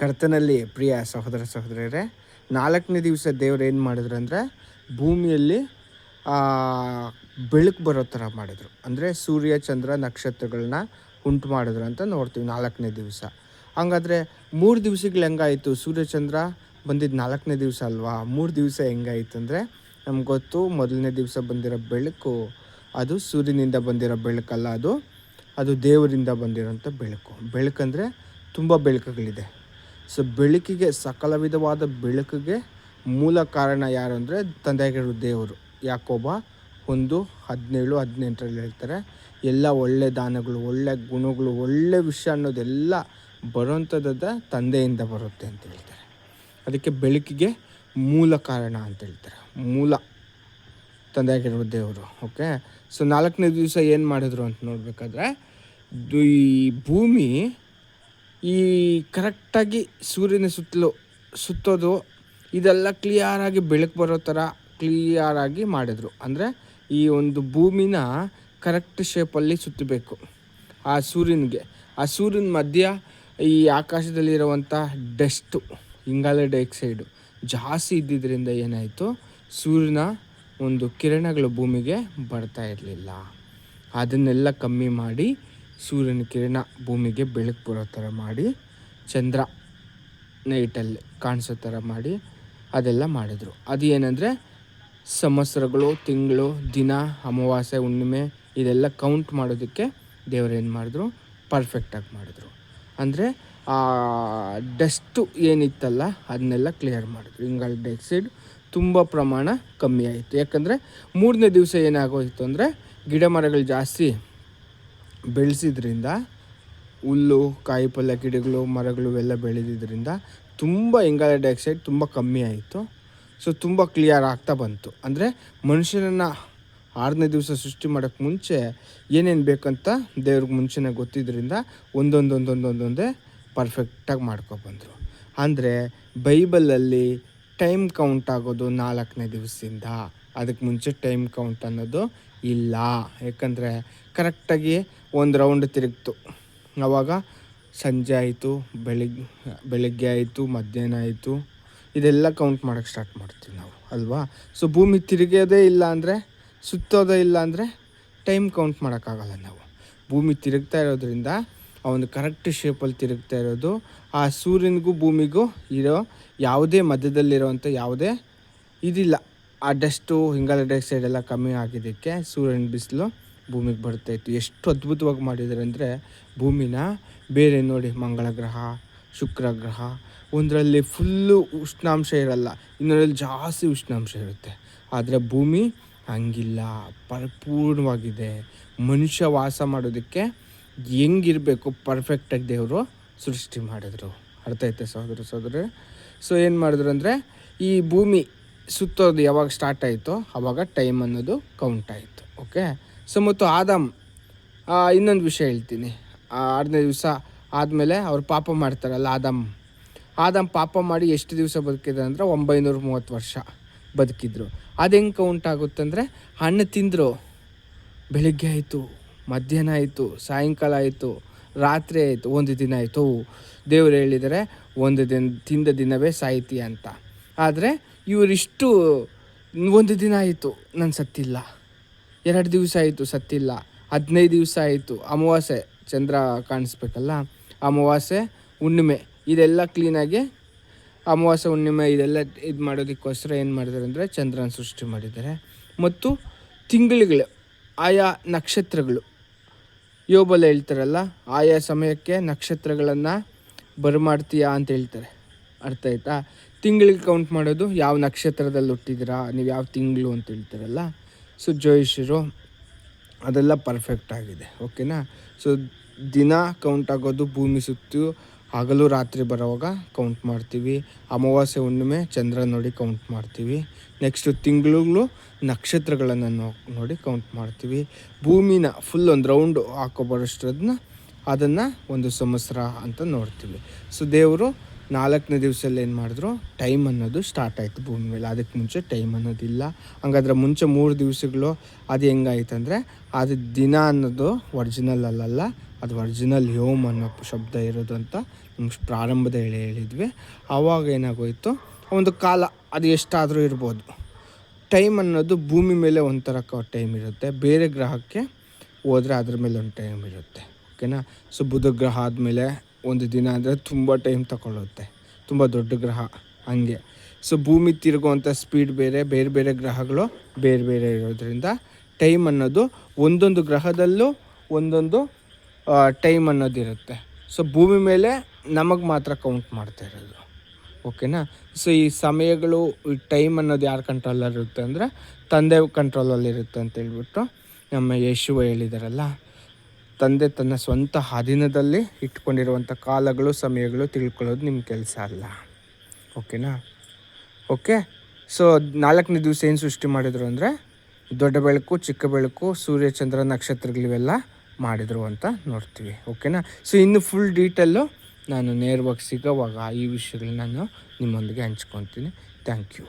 ಕರ್ತನಲ್ಲಿ ಪ್ರಿಯ ಸಹೋದರ ಸಹೋದರಿಯರೇ, ನಾಲ್ಕನೇ ದಿವಸ ದೇವರು ಏನು ಮಾಡಿದ್ರು ಅಂದರೆ, ಭೂಮಿಯಲ್ಲಿ ಬೆಳಕು ಬರೋ ಥರ ಮಾಡಿದರು. ಅಂದರೆ ಸೂರ್ಯ, ಚಂದ್ರ ನಕ್ಷತ್ರಗಳನ್ನ ಉಂಟು ಮಾಡಿದ್ರು ಅಂತ ನೋಡ್ತೀವಿ ನಾಲ್ಕನೇ ದಿವಸ. ಹಂಗಾದ್ರೆ ಮೂರು ದಿವಸಗಳು ಹೆಂಗಾಯಿತು? ಸೂರ್ಯ, ಚಂದ್ರ ಬಂದಿದ್ದು ನಾಲ್ಕನೇ ದಿವಸ ಅಲ್ವಾ? ಮೂರು ದಿವಸ ಹೆಂಗಾಯಿತು ಅಂದರೆ, ನಮ್ಗೆ ಗೊತ್ತು ಮೊದಲನೇ ದಿವಸ ಬಂದಿರೋ ಬೆಳಕು ಅದು ಸೂರ್ಯನಿಂದ ಬಂದಿರೋ ಬೆಳಕಲ್ಲ ಅದು ಅದು ದೇವರಿಂದ ಬಂದಿರೋಂಥ ಬೆಳಕು. ಬೆಳಕಂದರೆ ತುಂಬ ಬೆಳಕುಗಳಿದೆ. ಸೊ ಬೆಳಕಿಗೆ, ಸಕಲ ವಿಧವಾದ ಬೆಳಕಿಗೆ ಮೂಲ ಕಾರಣ ಯಾರು ಅಂದರೆ ತಂದೆಯಾಗಿರೋ ದೇವರು. ಯಾಕೋಬ ಒಂದು ಹದಿನೇಳು, ಹದಿನೆಂಟರಲ್ಲಿ ಹೇಳ್ತಾರೆ, ಎಲ್ಲ ಒಳ್ಳೆ ದಾನಗಳು, ಒಳ್ಳೆ ಗುಣಗಳು, ಒಳ್ಳೆ ವಿಷಯ ಅನ್ನೋದೆಲ್ಲ ಬರೋಂಥದ್ದ ತಂದೆಯಿಂದ ಬರುತ್ತೆ ಅಂತ ಹೇಳ್ತಾರೆ. ಅದಕ್ಕೆ ಬೆಳಕಿಗೆ ಮೂಲ ಕಾರಣ ಅಂತ ಹೇಳ್ತಾರೆ. ಮೂಲ ತಂದೆಯಾಗಿರೋ ದೇವರು. ಓಕೆ ಸೊ ನಾಲ್ಕನೇ ದಿವಸ ಏನು ಮಾಡಿದ್ರು ಅಂತ ನೋಡಬೇಕಾದ್ರೆ ಈ ಭೂಮಿ ಈ ಕರೆಕ್ಟಾಗಿ ಸೂರ್ಯನ ಸುತ್ತಲೂ ಸುತ್ತೋದು, ಇದೆಲ್ಲ ಕ್ಲಿಯರಾಗಿ ಬೆಳಕು ಬರೋ ಥರ ಕ್ಲಿಯರಾಗಿ ಮಾಡಿದರು. ಅಂದರೆ ಈ ಒಂದು ಭೂಮಿನ ಕರೆಕ್ಟ್ ಶೇಪಲ್ಲಿ ಸುತ್ತಬೇಕು ಆ ಸೂರ್ಯನಿಗೆ. ಆ ಸೂರ್ಯನ ಮಧ್ಯ ಈ ಆಕಾಶದಲ್ಲಿರುವಂಥ ಡಸ್ಟು ಇಂಗಾಲ ಡೈಆಕ್ಸೈಡು ಜಾಸ್ತಿ ಇದ್ದಿದ್ದರಿಂದ ಏನಾಯಿತು? ಸೂರ್ಯನ ಒಂದು ಕಿರಣಗಳು ಭೂಮಿಗೆ ಬರ್ತಾ ಇರಲಿಲ್ಲ. ಅದನ್ನೆಲ್ಲ ಕಮ್ಮಿ ಮಾಡಿ ಸೂರ್ಯನ ಕಿರಣ ಭೂಮಿಗೆ ಬೆಳಕು ಬರೋ ಥರ ಮಾಡಿ, ಚಂದ್ರ ನೈಟಲ್ಲಿ ಕಾಣಿಸೋ ಥರ ಮಾಡಿ ಅದೆಲ್ಲ ಮಾಡಿದರು. ಅದು ಏನಂದರೆ ಸಂವತ್ಸರಗಳು, ತಿಂಗಳು, ದಿನ, ಅಮಾವಾಸ್ಯೆ, ಹುಣ್ಣಿಮೆ ಇದೆಲ್ಲ ಕೌಂಟ್ ಮಾಡೋದಕ್ಕೆ ದೇವರು ಏನು ಮಾಡಿದ್ರು? ಪರ್ಫೆಕ್ಟಾಗಿ ಮಾಡಿದ್ರು. ಅಂದರೆ ಆ ಡಸ್ಟು ಏನಿತ್ತಲ್ಲ ಅದನ್ನೆಲ್ಲ ಕ್ಲಿಯರ್ ಮಾಡಿದ್ರು. ಇಂಗಾಲ ಡೈಆಕ್ಸೈಡ್ ತುಂಬ ಪ್ರಮಾಣ ಕಮ್ಮಿ ಆಯಿತು. ಯಾಕಂದರೆ ಮೂರನೇ ದಿವಸ ಏನಾಗೋಯಿತು ಅಂದರೆ ಗಿಡ ಮರಗಳು ಜಾಸ್ತಿ ಬೆಳೆಸಿದ್ರಿಂದ ಹುಲ್ಲು ಕಾಯಿ ಪಲ್ಯ ಗಿಡಗಳು, ಮರಗಳು ಎಲ್ಲ ಬೆಳೆದಿದ್ದರಿಂದ ತುಂಬ ಇಂಗಾಲ ಡೈಆಕ್ಸೈಡ್ ತುಂಬ ಕಮ್ಮಿ ಆಯಿತು. ಸೊ ತುಂಬ ಕ್ಲಿಯರ್ ಆಗ್ತಾ ಬಂತು. ಅಂದರೆ ಮನುಷ್ಯನನ್ನು ಆರನೇ ದಿವಸ ಸೃಷ್ಟಿ ಮಾಡೋಕ್ಕೆ ಮುಂಚೆ ಏನೇನು ಬೇಕಂತ ದೇವ್ರಿಗೆ ಮುಂಚೆನೇ ಗೊತ್ತಿದ್ದರಿಂದ ಒಂದೊಂದೊಂದೊಂದೊಂದೊಂದೇ ಪರ್ಫೆಕ್ಟಾಗಿ ಮಾಡ್ಕೊಬಂದರು ಅಂದರೆ ಬೈಬಲಲ್ಲಿ ಟೈಮ್ ಕೌಂಟ್ ಆಗೋದು ನಾಲ್ಕನೇ ದಿವಸದಿಂದ. ಅದಕ್ಕೆ ಮುಂಚೆ ಟೈಮ್ ಕೌಂಟ್ ಅನ್ನೋದು ಇಲ್ಲ. ಯಾಕಂದರೆ ಕರೆಕ್ಟಾಗಿ ಒಂದು ರೌಂಡ್ ತಿರುಗ್ತು. ಆವಾಗ ಸಂಜೆ ಆಯಿತು ಬೆಳಿಗ್ಗೆ ಬೆಳಗ್ಗೆ ಆಯಿತು, ಮಧ್ಯಾಹ್ನ ಆಯಿತು. ಇದೆಲ್ಲ ಕೌಂಟ್ ಮಾಡೋಕ್ಕೆ ಸ್ಟಾರ್ಟ್ ಮಾಡ್ತೀವಿ ನಾವು, ಅಲ್ವಾ? ಸೊ ಭೂಮಿ ತಿರುಗೋದೇ ಇಲ್ಲ ಅಂದರೆ, ಸುತ್ತೋದೇ ಇಲ್ಲ ಅಂದರೆ ಟೈಮ್ ಕೌಂಟ್ ಮಾಡೋಕ್ಕಾಗಲ್ಲ ನಾವು. ಭೂಮಿ ತಿರುಗ್ತಾ ಇರೋದ್ರಿಂದ, ಆ ಒಂದು ಕರೆಕ್ಟ್ ಶೇಪಲ್ಲಿ ತಿರುಗ್ತಾ ಇರೋದು, ಆ ಸೂರ್ಯನಿಗೂ ಭೂಮಿಗೂ ಇರೋ ಯಾವುದೇ ಮಧ್ಯದಲ್ಲಿರೋವಂಥ ಯಾವುದೇ ಇದಿಲ್ಲ. ಆ ಡಸ್ಟು ಇಂಗಾಲ ಡೈಆಕ್ಸೈಡ್ ಎಲ್ಲ ಕಮ್ಮಿ ಆಗಿದ್ದಕ್ಕೆ ಸೂರ್ಯನ ಬಿಸಿಲು ಭೂಮಿಗೆ ಬರ್ತಾ ಇತ್ತು. ಎಷ್ಟು ಅದ್ಭುತವಾಗಿ ಮಾಡಿದ್ದಾರೆ ಅಂದರೆ ಭೂಮಿನ ಬೇರೆ ನೋಡಿ ಮಂಗಳ ಗ್ರಹ, ಶುಕ್ರ ಗ್ರಹ, ಒಂದರಲ್ಲಿ ಫುಲ್ಲು ಉಷ್ಣಾಂಶ ಇರಲ್ಲ, ಇನ್ನೊಂದರಲ್ಲಿ ಜಾಸ್ತಿ ಉಷ್ಣಾಂಶ ಇರುತ್ತೆ. ಆದರೆ ಭೂಮಿ ಹಂಗಿಲ್ಲ, ಪರಿಪೂರ್ಣವಾಗಿದೆ. ಮನುಷ್ಯ ವಾಸ ಮಾಡೋದಕ್ಕೆ ಹೆಂಗಿರಬೇಕು ಪರ್ಫೆಕ್ಟಾಗಿ ದೇವರು ಸೃಷ್ಟಿ ಮಾಡಿದ್ರು. ಅರ್ಥ ಐತೆ ಸಹೋದರ ಸಹೋದರ ಸೊ ಏನು ಮಾಡಿದ್ರು ಅಂದರೆ ಈ ಭೂಮಿ ಸುತ್ತೋದು ಯಾವಾಗ ಸ್ಟಾರ್ಟ್ ಆಯಿತೋ ಆವಾಗ ಟೈಮ್ ಅನ್ನೋದು ಕೌಂಟ್ ಆಯಿತು ಓಕೆ ಸೊ ಮತ್ತು ಆದಮ್ ಇನ್ನೊಂದು ವಿಷಯ ಹೇಳ್ತೀನಿ. ಆರನೇ ದಿವಸ ಆದಮೇಲೆ ಅವ್ರು ಪಾಪ ಮಾಡ್ತಾರಲ್ಲ ಆದಮ್. ಆದಮ್ ಪಾಪ ಮಾಡಿ ಎಷ್ಟು ದಿವಸ ಬದುಕಿದ್ರು ಅಂದರೆ ಒಂಬೈನೂರ ಮೂವತ್ತು ವರ್ಷ ಬದುಕಿದ್ರು. ಅದು ಹೆಂಗೆ ಕೌಂಟ್ ಆಗುತ್ತಂದರೆ ಹಣ್ಣು ತಿಂದರು, ಬೆಳಿಗ್ಗೆ ಆಯಿತು, ಮಧ್ಯಾಹ್ನ ಆಯಿತು, ಸಾಯಂಕಾಲ ಆಯಿತು, ರಾತ್ರಿ ಆಯಿತು, ಒಂದು ದಿನ ಆಯಿತು. ದೇವರು ಹೇಳಿದರೆ ಒಂದು ದಿನ, ತಿಂದ ದಿನವೇ ಸಾಯ್ತಿ ಅಂತ. ಆದರೆ ಇವರಿಷ್ಟು ಒಂದು ದಿನ ಆಯಿತು ನಾನು ಸತ್ತಿಲ್ಲ. ಎರಡು ದಿವಸ ಆಯಿತು ಸತ್ತಿಲ್ಲ. ಹದಿನೈದು ದಿವಸ ಆಯಿತು. ಅಮಾವಾಸ್ಯೆ ಚಂದ್ರ ಕಾಣಿಸ್ಬೇಕಲ್ಲ? ಅಮಾವಾಸ್ಯೆ ಹುಣ್ಣಿಮೆ. ಇದೆಲ್ಲ ಕ್ಲೀನಾಗಿ ಅಮಾವಾಸ್ಯೆ, ಹುಣ್ಣಿಮೆ ಇದೆಲ್ಲ ಇದು ಮಾಡೋದಕ್ಕೋಸ್ಕರ ಏನು ಮಾಡಿದ್ದಾರೆ ಅಂದರೆ ಚಂದ್ರನ ಸೃಷ್ಟಿ ಮಾಡಿದ್ದಾರೆ. ಮತ್ತು ತಿಂಗಳುಗಳು, ಆಯಾ ನಕ್ಷತ್ರಗಳು. ಯೋಬಲ ಹೇಳ್ತಾರಲ್ಲ, ಆಯಾ ಸಮಯಕ್ಕೆ ನಕ್ಷತ್ರಗಳನ್ನು ಬರಮಾಡ್ತೀಯಾ ಅಂತ ಹೇಳ್ತಾರೆ. ಅರ್ಥ ಆಯ್ತಾ? ತಿಂಗಳಿಗೆ ಕೌಂಟ್ ಮಾಡೋದು ಯಾವ ನಕ್ಷತ್ರದಲ್ಲಿ ಹುಟ್ಟಿದ್ದೀರಾ, ನೀವು ಯಾವ ತಿಂಗಳು ಅಂತ ಹೇಳ್ತೀರಲ್ಲ? ಸೊ ಜೋಯಿಷರು ಅದೆಲ್ಲ ಪರ್ಫೆಕ್ಟ್ ಆಗಿದೆ ಓಕೆನಾ ಸೊ ದಿನ ಕೌಂಟ್ ಆಗೋದು ಭೂಮಿ ಸುತ್ತು, ಹಗಲು ರಾತ್ರಿ ಬರೋವಾಗ ಕೌಂಟ್ ಮಾಡ್ತೀವಿ, ಅಮಾವಾಸ್ಯೆ ಹುಣ್ಣಿಮೆ, ಚಂದ್ರ ನೋಡಿ ಕೌಂಟ್ ಮಾಡ್ತೀವಿ ನೆಕ್ಸ್ಟು ತಿಂಗಳು ನಕ್ಷತ್ರಗಳನ್ನು ನೋ, ನೋಡಿ ಕೌಂಟ್ ಮಾಡ್ತೀವಿ, ಭೂಮಿನ ಫುಲ್ ಒಂದು ರೌಂಡ್ ಹಾಕೊಬರೋಷ್ಟರದನ್ನ ಅದನ್ನು ಒಂದು ಸಂವತ್ಸರ ಅಂತ ನೋಡ್ತೀವಿ. ಸೊ ದೇವರು ನಾಲ್ಕನೇ ದಿವಸದಲ್ಲಿ ಏನು ಮಾಡಿದ್ರು? ಟೈಮ್ ಅನ್ನೋದು ಸ್ಟಾರ್ಟ್ ಆಯಿತು ಭೂಮಿ ಮೇಲೆ. ಅದಕ್ಕೆ ಮುಂಚೆ ಟೈಮ್ ಅನ್ನೋದಿಲ್ಲ. ಹಂಗಾದ್ರೆ ಮುಂಚೆ ಮೂರು ದಿವಸಗಳು ಅದು ಹೆಂಗಾಯ್ತು ಅಂದರೆ, ಅದು ದಿನ ಅನ್ನೋದು ಒರಿಜಿನಲ್ ಅಲ್ಲಲ್ಲ, ಅದು ಒರಿಜಿನಲ್ ಯೋಮ್ ಅನ್ನೋ ಶಬ್ದ ಇರೋದು ಅಂತ ಪ್ರಾರಂಭದ ಹೇಳಿ ಹೇಳಿದ್ವಿ. ಆವಾಗ ಏನಾಗೋಯಿತು? ಒಂದು ಕಾಲ ಅದು ಎಷ್ಟಾದರೂ ಇರ್ಬೋದು. ಟೈಮ್ ಅನ್ನೋದು ಭೂಮಿ ಮೇಲೆ ಒಂಥರ ಟೈಮ್ ಇರುತ್ತೆ. ಬೇರೆ ಗ್ರಹಕ್ಕೆ ಹೋದರೆ ಅದ್ರ ಮೇಲೆ ಒಂದು ಟೈಮ್ ಇರುತ್ತೆ. ಓಕೆನಾ? ಸೊ ಬುಧ ಗ್ರಹ ಆದಮೇಲೆ ಒಂದು ದಿನ ಅಂದರೆ ತುಂಬ ಟೈಮ್ ತಗೊಳ್ಳುತ್ತೆ ತುಂಬ ದೊಡ್ಡ ಗ್ರಹ ಹಂಗೆ. ಸೊ ಭೂಮಿ ತಿರುಗುವಂಥ ಸ್ಪೀಡ್ ಬೇರೆ ಬೇರೆ ಬೇರೆ ಗ್ರಹಗಳು ಬೇರೆ ಬೇರೆ ಇರೋದ್ರಿಂದ ಟೈಮ್ ಅನ್ನೋದು ಒಂದೊಂದು ಗ್ರಹದಲ್ಲೂ ಒಂದೊಂದು ಟೈಮ್ ಅನ್ನೋದಿರುತ್ತೆ ಸೊ ಭೂಮಿ ಮೇಲೆ ನಮಗೆ ಮಾತ್ರ ಕೌಂಟ್ ಮಾಡ್ತಾ ಇರೋದು. ಓಕೆನಾ ಸೊ ಈ ಸಮಯಗಳು, ಈ ಟೈಮ್ ಅನ್ನೋದು ಯಾರ ಕಂಟ್ರೋಲಲ್ಲಿರುತ್ತೆ ಅಂದರೆ ತಂದೆ ಕಂಟ್ರೋಲಲ್ಲಿರುತ್ತೆ ಅಂತ ಹೇಳ್ಬಿಟ್ಟು ನಮ್ಮ ಯೇಶುವ ಹೇಳಿದಾರಲ್ಲ ತಂದೆ ತನ್ನ ಸ್ವಂತ ಅಧೀನದಲ್ಲಿ ಇಟ್ಕೊಂಡಿರುವಂಥ ಕಾಲಗಳು, ಸಮಯಗಳು ತಿಳ್ಕೊಳ್ಳೋದು ನಿಮ್ಮ ಕೆಲಸ ಅಲ್ಲ. ಓಕೆನಾ? ಓಕೆ? ಸೊ ನಾಲ್ಕನೇ ದಿವಸ ಏನು ಸೃಷ್ಟಿ ಮಾಡಿದರು ಅಂದರೆ, ದೊಡ್ಡ ಬೆಳಕು, ಚಿಕ್ಕ ಬೆಳಕು, ಸೂರ್ಯ, ಚಂದ್ರ ನಕ್ಷತ್ರಗಳಿವೆಲ್ಲ ಮಾಡಿದರು ಅಂತ ನೋಡ್ತೀವಿ. ಓಕೆನಾ? ಸೊ ಇನ್ನು ಫುಲ್ ಡೀಟೇಲು ನಾನು ನೇರವಾಗಿ ಸಿಗೋವಾಗ ಈ ವಿಷಯಗಳನ್ನ ನಾನು ನಿಮ್ಮೊಂದಿಗೆ ಹಂಚ್ಕೊತೀನಿ. Thank you